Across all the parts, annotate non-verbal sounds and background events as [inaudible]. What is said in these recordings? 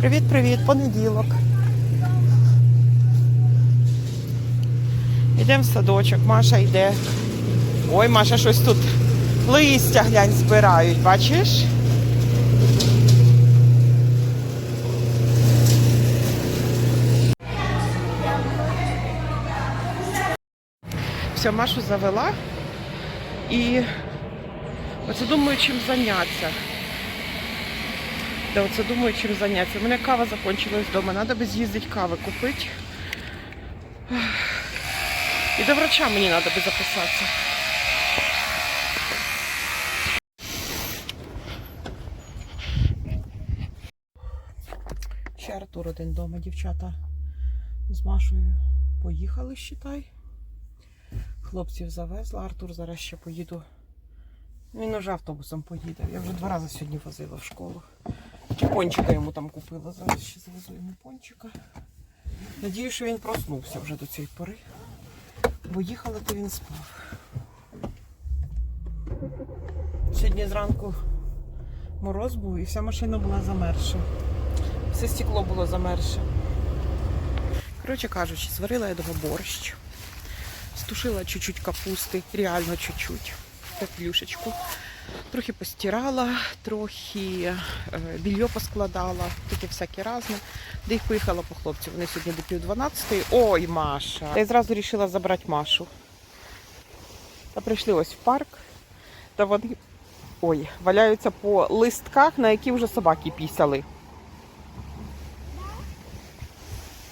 Привіт-привіт, понеділок. Йдемо в садочок, Маша йде. Ой, Маша щось тут листя глянь збирають, бачиш? Все, Машу завела і оце думаю, чим зайнятися. Да, оце думаю, чим зайнятися. У мене кава закончилась вдома, треба би з'їздити кави купити. І до врача мені треба би записатися. Ще Артур один вдома, дівчата з Машою поїхали, считай. Хлопців завезла, Артур зараз ще поїду. Він уже автобусом поїде. Я вже два рази сьогодні возила в школу. Чи пончика йому там купила. Зараз ще завезу йому пончика. Надію, що він проснувся вже до цієї пори. Бо їхали, то він спав. Сьогодні зранку мороз був і вся машина була замерша. Все стекло було замерше. Коротше кажучи, зварила я дома борщ. Стушила чуть-чуть капусти, реально чуть-чуть. Так плюшечку. Трохи постирала, трохи е, більйо поскладала, таке всяке разне. Де їх поїхала по хлопцю. Вони сьогодні до пів 12. Ой, Маша. Та я зразу вирішила забрати Машу. Та прийшли ось в парк. Та вони ой, валяються по листках, на які вже собаки пісяли.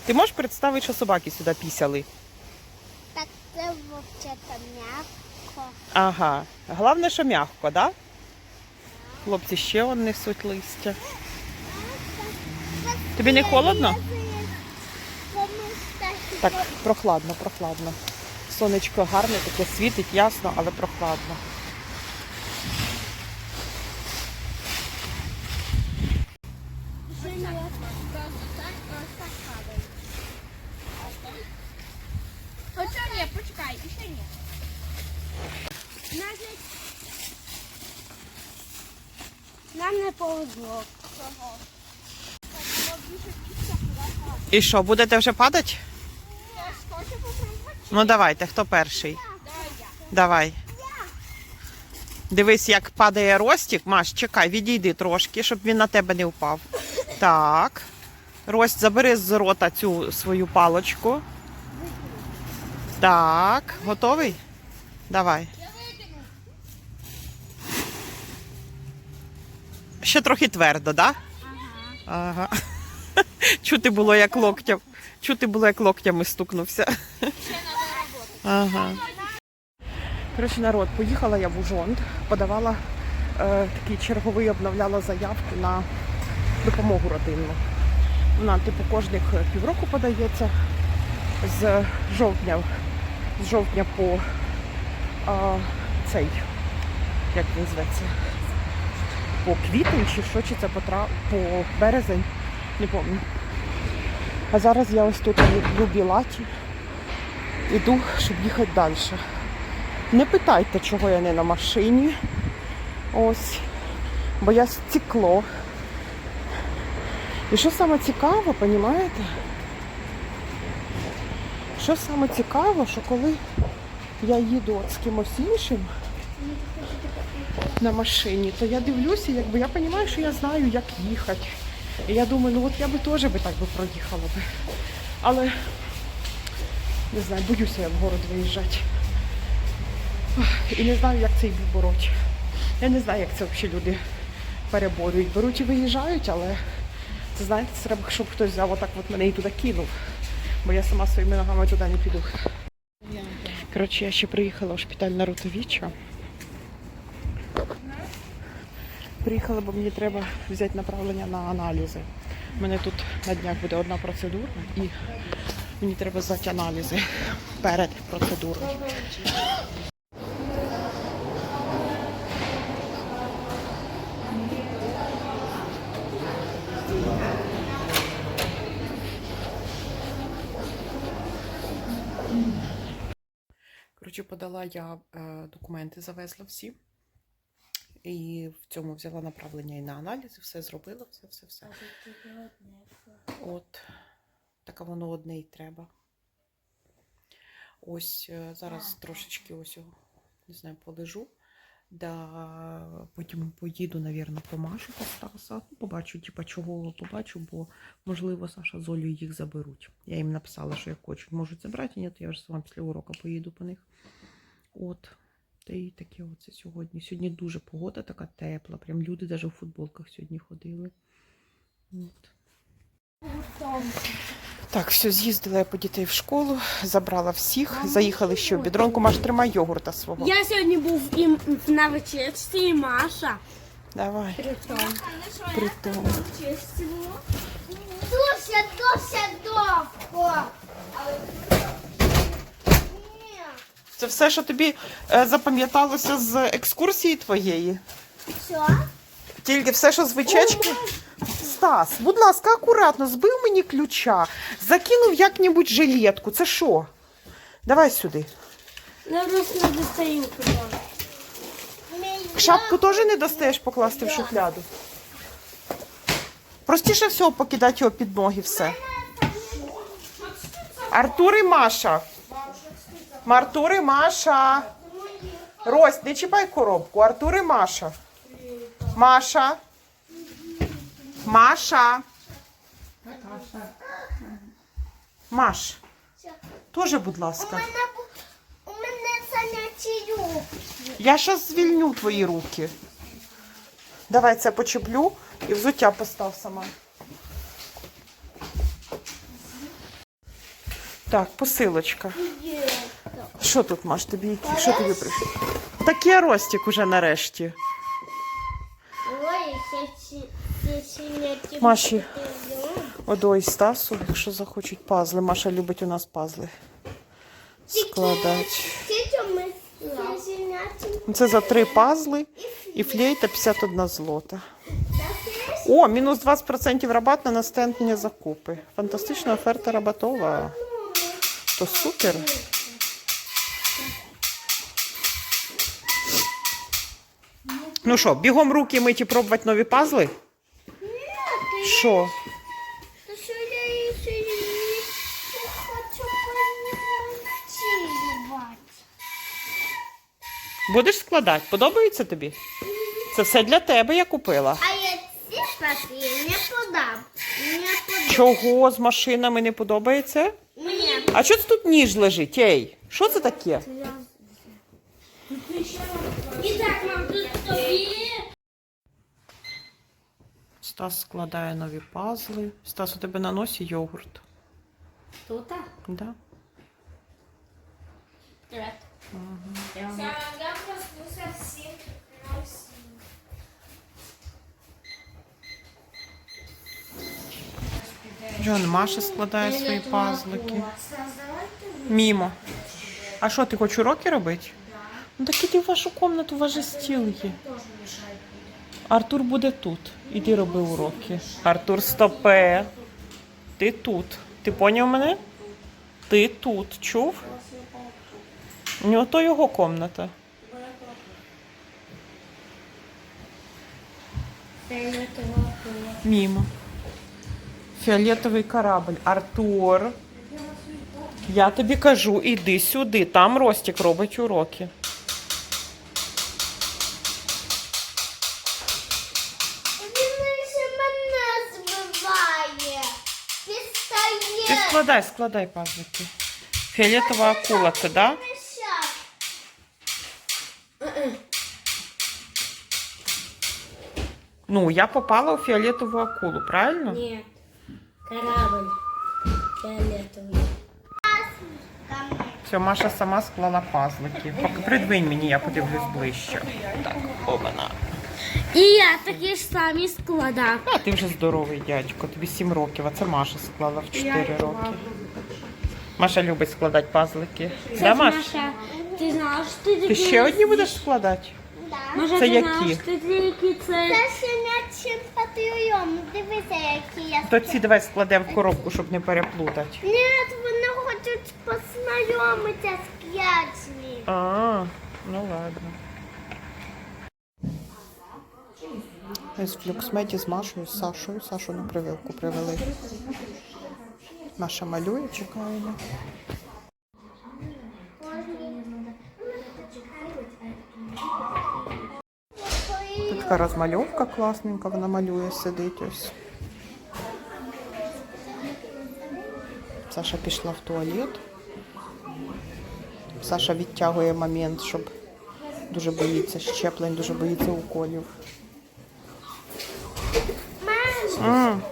Ти можеш представити, що собаки сюди пісяли? Так це вовчата м'яко. Ага. Головне, що м'яко, да? Хлопці ще вон несуть листя. Тобі не холодно? Так, прохладно, прохладно. Сонечко гарне, таке світить, ясно, але прохладно. Хоча ні, почекай, ще ні. Значить, нам не повезло. І що, будете вже падати? Ну давайте, хто перший? Давай Дивись, як падає Ростік. Маш, чекай, відійди трошки, щоб він на тебе не впав. Так. Рость, забери з рота цю свою палочку. Так, готовий? Давай. Ще трохи твердо, так? Да? Ага. [laughs] Чути було, як локтям. Чути було, як локтями стукнувся. Ага. Коротше, народ, поїхала я в Ужонд, подавала е, такий черговий, обновляла заявку на допомогу родинну. Вона, типу, кожних півроку подається з жовтня, з жовтня по е, цей, як він зветься, по квітень чи що, чи це по, по березень, не пам'ятаю. А зараз я ось тут в Любілаті іду, щоб їхати далі. Не питайте, чого я не на машині. Ось. Бо я стекло. І що саме цікаво, розумієте? Що саме цікаво, що коли я їду от з кимось іншим на машині, то я дивлюся, якби я розумію, що я знаю, як їхати. І я думаю, ну от я би теж би так би проїхала би. Але не знаю, боюся я в город виїжджати. І не знаю, як цей біль бороть. Я не знаю, як це взагалі люди переборюють. Беруть і виїжджають, але це знаєте, це треба, щоб хтось взяв отак от мене і туди кинув. Бо я сама своїми ногами туди не піду. Коротше, я ще приїхала в шпиталь на Рутовіча. Приїхала, бо мені треба взяти направлення на аналізи. У мене тут на днях буде одна процедура і мені треба здати аналізи перед процедурою. Коротше, подала я е, документи, завезла всі. І в цьому взяла направлення і на аналізи, все зробила, все, все, все. От. Так воно одне й треба. Ось е, зараз трошечки ось, не знаю, полежу. Да, потім поїду, навірно, по Машу по Стаса. Ну, Побачу, типа, чого побачу, бо можливо Саша з Олею їх заберуть. Я їм написала, що як хочуть, можуть забрати, ні, то я вже сама після уроку поїду по них. От. Та і таке оце сьогодні. Сьогодні дуже погода така тепла. Прям люди навіть у футболках сьогодні ходили. От. Так, все, з'їздила я по дітей в школу, забрала всіх, заїхали ще в бідронку. Маш, тримай йогурта свого. Я сьогодні був і на вечірці, і Маша. Давай, Притом. притом. Дуже, дуже довго. Це все, що тобі е, запам'яталося з екскурсії твоєї? Що? Тільки все, що з? Стас, будь ласка, акуратно, збив мені ключа, закинув як-небудь жилетку. Це що? Давай сюди. Не достаю куди. Шапку теж не достаєш покласти в шухляду. Простіше всього покидати його під ноги все. Артур і Маша. Артур і Маша. Рось, не чіпай коробку. Артур і Маша. Маша. Маша. Маш. Тоже, будь ласка. У мене заняті руки. Я зараз звільню твої руки. Давай це почеплю і взуття постав сама. Так, посилочка. Що тут, Маш, тобі які? Що тобі прийшло? Такий ростик уже нарешті. Ой. Маші. Одой Стасу, якщо захочуть пазли. Маша любить у нас пазли складати. Синяті? Це за три пазли і флейта 51 злота. О, мінус 20% рабат на наступні закупи. Фантастична оферта рабатова. То супер. Ну що, бігом руки миті пробувати нові пазли? Що? То що я ще не хочу повчувати. Будеш складати? Подобається тобі? Це все для тебе я купила. А я ці штати не подам. Не подам. Чого з машинами не подобається? Мені. А що це тут ніж лежить? Ей, що це таке? І так, мам, тут тобі. Стас складає нові пазли. Стас, у тебе на носі йогурт. Тут? Да? Привет. Я проснуся всім. Джон Маша складає свої пазлики. Мімо. А що, ти хочеш уроки робити? Ну так іди в вашу кімнату, у вас же стіл є. Артур буде тут. Іди роби уроки. Артур стопе. Ти тут. Ти поняв мене? Ти тут. Чув? У нього то його кімната. Мімо. Фіолетовий корабль. Артур. Я тобі кажу, іди сюди. Там Ростик робить уроки. Складай, складай пазлики. Фіолетова акула це, да? Ну, я попала у фіолетову акулу, правильно? Нет. Корабль. Фиолетовый. Все, Маша сама склала пазлики. Придвинь мені, я подивлюсь ближче. Так, обана. І я такі ж самі складав. А ти вже здоровий дядько, тобі 7 років, а це Маша склала в 4 роки. Маша любить складати пазлики. Да, Маш? Маша, ти знаєш, ти такі... Ти ще одні будеш складати? Маша, Це ти які? знаєш, ти такі це... Це щенячий патріон. Дивися, які я... То ці давай складемо в коробку, щоб не переплутати. Ні, вони хочуть познайомитися з п'ятьми. А, ну ладно. З флюксметі з Машою, з Сашою. Сашу на прививку привели. Маша малює, чекаємо. Тут така розмальовка класненька, вона малює, сидить ось. Саша пішла в туалет. Саша відтягує момент, щоб дуже боїться щеплень, дуже боїться уколів. М.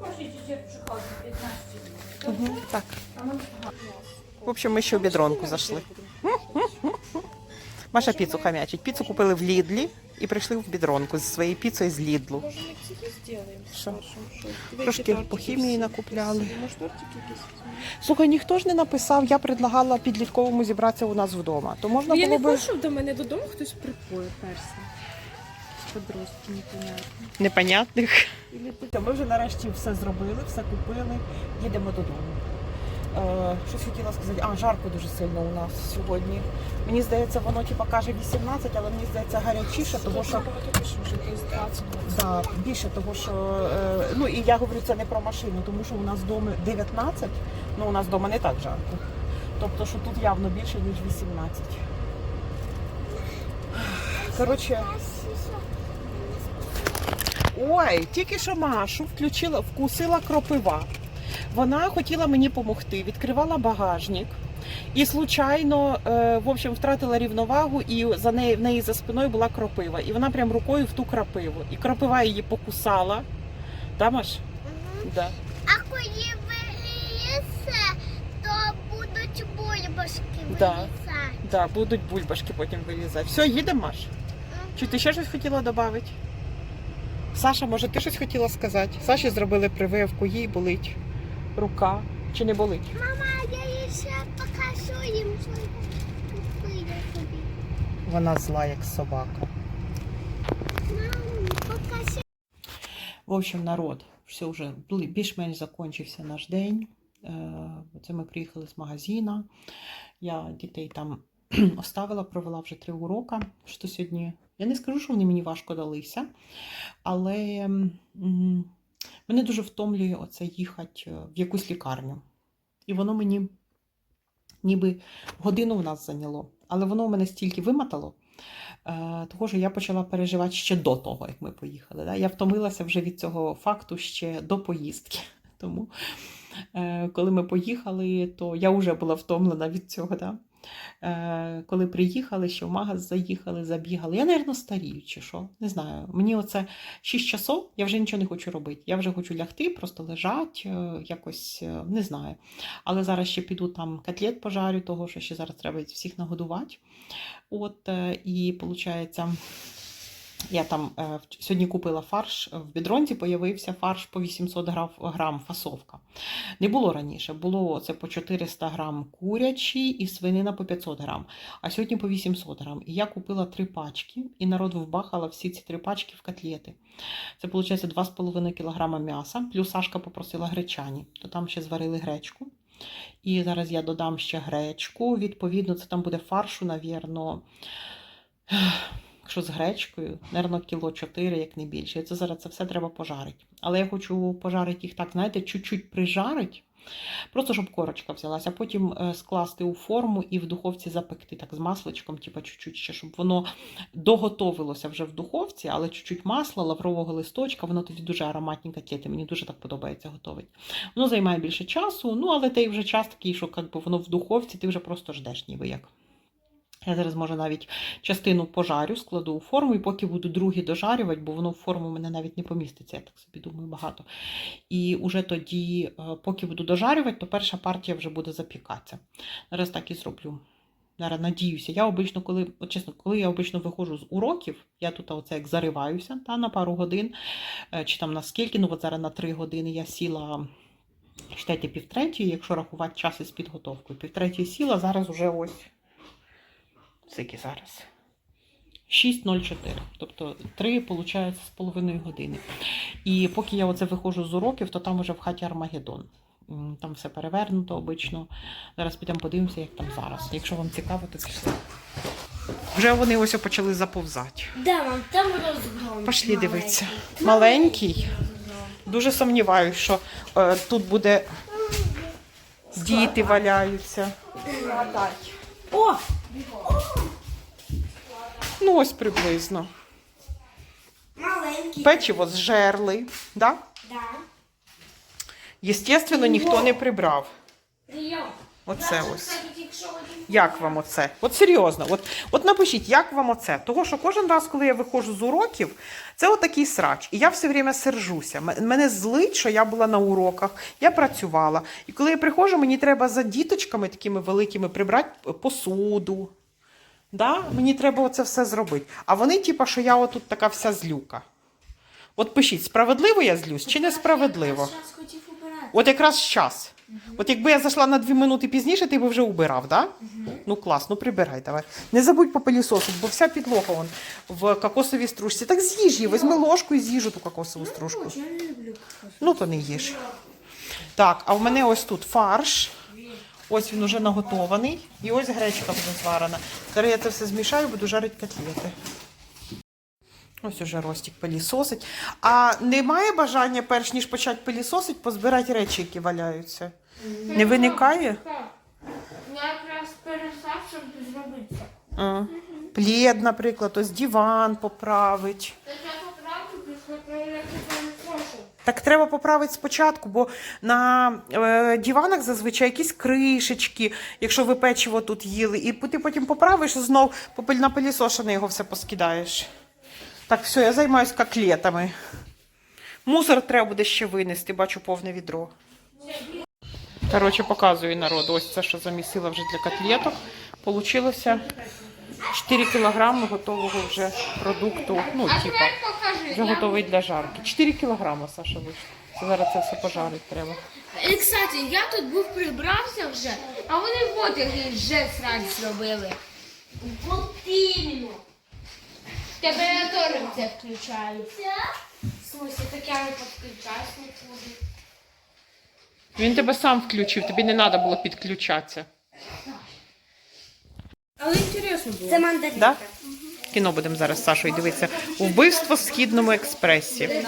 Можете przychodzić 15 minut. Мгм, Так. В общем, ми ще в бідронку зайшли. Маша піцу хамячить. Піцу купили в Лідлі і прийшли в бідронку зі своєю піцею з Лідлу. Може, ми ці зробимо? Що? Трошки по хімії накупляли. Може, тортики якісь? Слухай, ніхто ж не написав, я предлагала підлітковому зібратися у нас вдома. То можна Ну, я було не би хочу, до мене додому хтось приходив перся. Подростки непонятні. непонятних. Ми вже нарешті все зробили, все купили, їдемо додому. Е, щось хотіла сказати, а жарко дуже сильно у нас сьогодні. Мені здається, воно типа каже 18, але мені здається гарячіше, тому що багато більше вже десь 20. Да, більше того, що ну і я говорю це не про машину, тому що у нас вдома 19, ну у нас вдома не так жарко. Тобто, що тут явно більше, ніж 18. Коротше, ой, тільки що Машу включила, вкусила кропива. Вона хотіла мені допомогти, відкривала багажник. І случайно, е, в общем, втратила рівновагу, і за неї в неї за спиною була кропива. І вона прям рукою в ту кропиву. І кропива її покусала. Да, Маш? Да. А коли вилізе, то будуть бульбашки Да. вилізати. Да, будуть бульбашки потім вилізати. Все, їдемо, Маш? Чи ти ще щось хотіла додати? Саша, може, ти щось хотіла сказати? Саші зробили прививку, їй болить рука. Чи не болить? Мама, я ще покажу їм, що я купила собі. Вона зла, як собака. Мам, покажи. В общем, народ, все вже більш-менш закінчився наш день. Е, Це ми приїхали з магазина. Я дітей там [clears throat] оставила, провела вже три уроки. Що сьогодні. Я не скажу, що вони мені важко далися, але мене дуже втомлює оце їхати е, в якусь лікарню. І воно мені ніби годину в нас зайняло, але воно мене стільки вимотало. Е, Того, що я почала переживати ще до того, як ми поїхали. Я втомилася вже від цього факту ще до поїздки. Тому, е, коли ми поїхали, то я вже була втомлена від цього. Е, Коли приїхали, ще в магаз заїхали, забігали. Я, мабуть, старію чи що. Не знаю. Мені оце 6 часов, я вже нічого не хочу робити. Я вже хочу лягти, просто лежати, е, якось е, не знаю. Але зараз ще піду там котлет пожарю, того що ще зараз треба всіх нагодувати. От, і виходить, я там е, сьогодні купила фарш в бідронці, появився фарш по 800 грам, грам фасовка. Не було раніше, було це по 400 грам курячі і свинина по 500 грам, а сьогодні по 800 грам. І я купила три пачки, і народ вбахала всі ці три пачки в котлети. Це виходить 2,5 кг м'яса, плюс Сашка попросила гречані, то там ще зварили гречку. І зараз я додам ще гречку. Відповідно, це там буде фаршу, навірно, якщо з гречкою, навірно, кіло 4, як не більше. Це зараз це все треба пожарити. Але я хочу пожарити їх так, знаєте, чуть-чуть прижарити. Просто щоб корочка взялася, а потім е, скласти у форму і в духовці запекти так з масличком, типу чуть-чуть ще, щоб воно доготовилося вже в духовці, але чуть-чуть масла, лаврового листочка, воно тоді дуже ароматні котлети. Мені дуже так подобається готувати. Воно займає більше часу, ну але той вже час такий, що як би, воно в духовці, ти вже просто ждеш, ніби як. Я зараз, може, навіть частину пожарю, складу у форму, і поки буду другі дожарювати, бо воно в форму мене навіть не поміститься, я так собі думаю, багато. І уже тоді, е, поки буду дожарювати, то перша партія вже буде запікатися. Зараз так і зроблю. Зараз надіюся. Я обично, коли, от чесно, коли я обично виходжу з уроків, я тут оце як зариваюся та, на пару годин, е, чи там на скільки, ну от зараз на три години я сіла Читайте півтретьої, якщо рахувати час із підготовкою. Півтретьої сіла, зараз уже ось. Скільки зараз? 6.04. Тобто 3, виходить, з половиною години. І поки я оце виходжу з уроків, то там вже в хаті Армагеддон. Там все перевернуто обично. Зараз підемо подивимося, як там зараз. Якщо вам цікаво, то пішли. Вже вони ось почали заповзати. Да, мам, там розгром. Пошли дивитися. Маленький. Дуже сумніваюся, що е, тут буде діти валяються. О! Ну, ось приблизно. Маленький. Печиво зжерли. Да? Да. Єстественно, ніхто не прибрав. Оце ось. Як вам оце? От серйозно, от, от напишіть, як вам оце? Того, що кожен раз, коли я виходжу з уроків, це отакий срач. І я все время сержуся. Мене злить, що я була на уроках, я працювала. І коли я приходжу, мені треба за діточками такими великими прибрати посуду. Да? Мені треба оце все зробити. А вони, типа, що я отут така вся злюка. От пишіть, справедливо я злюсь чи несправедливо? От якраз час. От якби я зайшла на дві минути пізніше, ти би вже убирав, да? Ну клас, ну прибирай, давай. Не забудь попилісосити, бо вся підлога вон в кокосовій стружці. Так з'їж її, візьми ложку і з'їж ту кокосову стружку. Я не люблю. Ну, то не їж. Так, а в мене ось тут фарш. Ось він уже наготований. І ось гречка вже зварена. Зараз я це все змішаю, буду жарити котлети. Ось уже Ростік пилісосить. А немає бажання, перш ніж почати пилісосить, позбирати речі, які валяються? Не виникає? Я якраз перестав, щоб зробити. А. Плід, наприклад, ось диван поправить. Так. Так треба поправити спочатку, бо на е, диванах зазвичай якісь кришечки, якщо ви печиво тут їли, і ти потім поправиш і знов попель на його все поскидаєш. Так, все, я займаюся котлетами. Мусор треба буде ще винести, бачу повне відро. Коротше, показую народ. Ось це, що замісила вже для котлеток. Получилося 4 кілограми готового вже продукту. Ну, типа. Покажи. Вже готовий для жарки. 4 кілограма, Саша, вийшло. Зараз це все пожарити треба. І, кстати, я тут був прибрався вже, а вони вот вже срач зробили. Вот іменно. Температури це включають. В смысле, так я не підключаюсь нікуди. Він тебе сам включив, тобі не треба було підключатися. Але інтересно було. Це мандаринка. Да? Кіно будемо зараз з Сашою дивитися. Вбивство в східному експресі.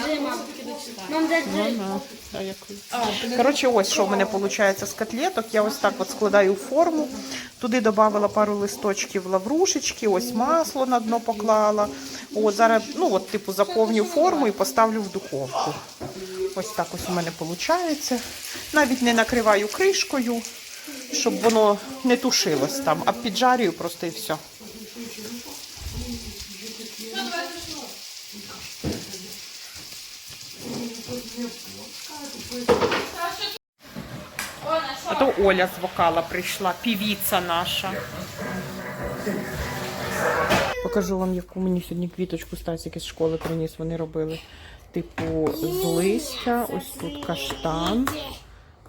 Коротше, ось що в мене виходить з котлеток. Я ось так от складаю форму. Туди додавала пару листочків лаврушечки, ось масло на дно поклала. От зараз, ну от, типу, заповню форму і поставлю в духовку. Ось так ось у мене виходить. Навіть не накриваю кришкою, щоб воно не тушилось там, а піджарюю просто і все. А то Оля з вокала прийшла, півіця наша. Покажу вам, яку мені сьогодні квіточку Стасік із школи приніс. Вони робили. Типу, з листя, ось тут каштан,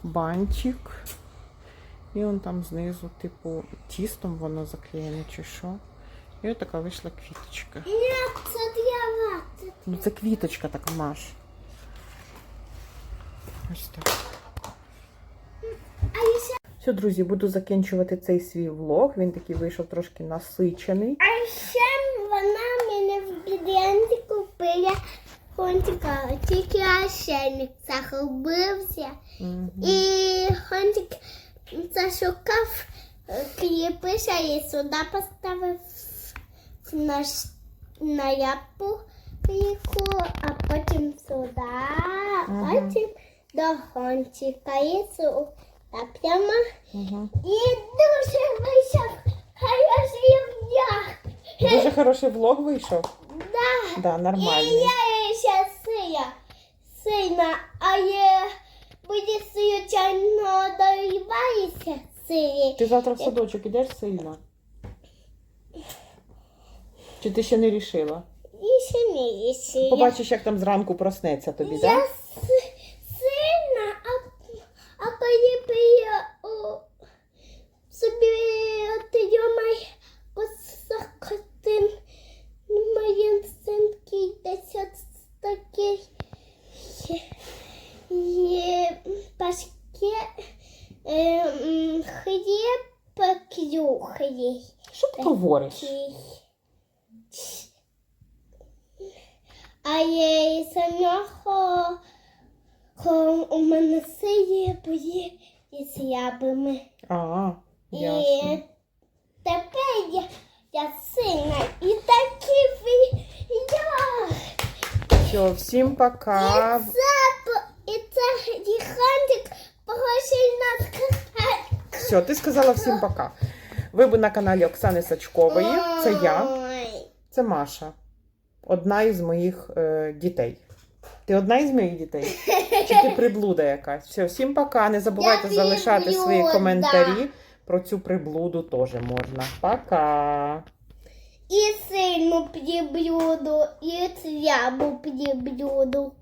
бантик. І он там знизу, типу, тістом воно заклеєне чи що. І от така вийшла квіточка. Це. Ну це квіточка так маш. Ось так. Все, друзі, буду закінчувати цей свій влог. Він такий вийшов трошки насичений. а ще вона мене в біденці купила хонтика. Тільки ошейник захопився. І хонтик зашукав кліпиша і сюди поставив на, на япу яку, а потім сюди, а потім до хонтика і сюди прямо. Угу. І дуже вийшов хороший вдяг. Дуже хороший влог вийшов. Да. Да, І я ще сия. Сина, а я буде звичайно доїбається сиї. Ти завтра в садочок ідеш сильно? Чи ти ще не рішила? І ще не їсти. Побачиш, як там зранку проснеться тобі, так? с- сильна, а, Ой. Що ти говориш? А я і самого коли у мене сиє бої із А, І ясно. тепер я, я сильна і такий ви я. Все, всім пока. Це, п- і це гігантик похожий на скакалку. Все, ти сказала всім пока. Ви б на каналі Оксани Сачкової. Це я, Ой. це Маша. Одна із моїх е, дітей. Ти одна із моїх дітей? Чи ти приблуда якась? Все, всім пока. Не забувайте Я залишати свої коментарі. Про цю приблуду теж можна. Пока. І сильну приблюду, і цвябу приблюду.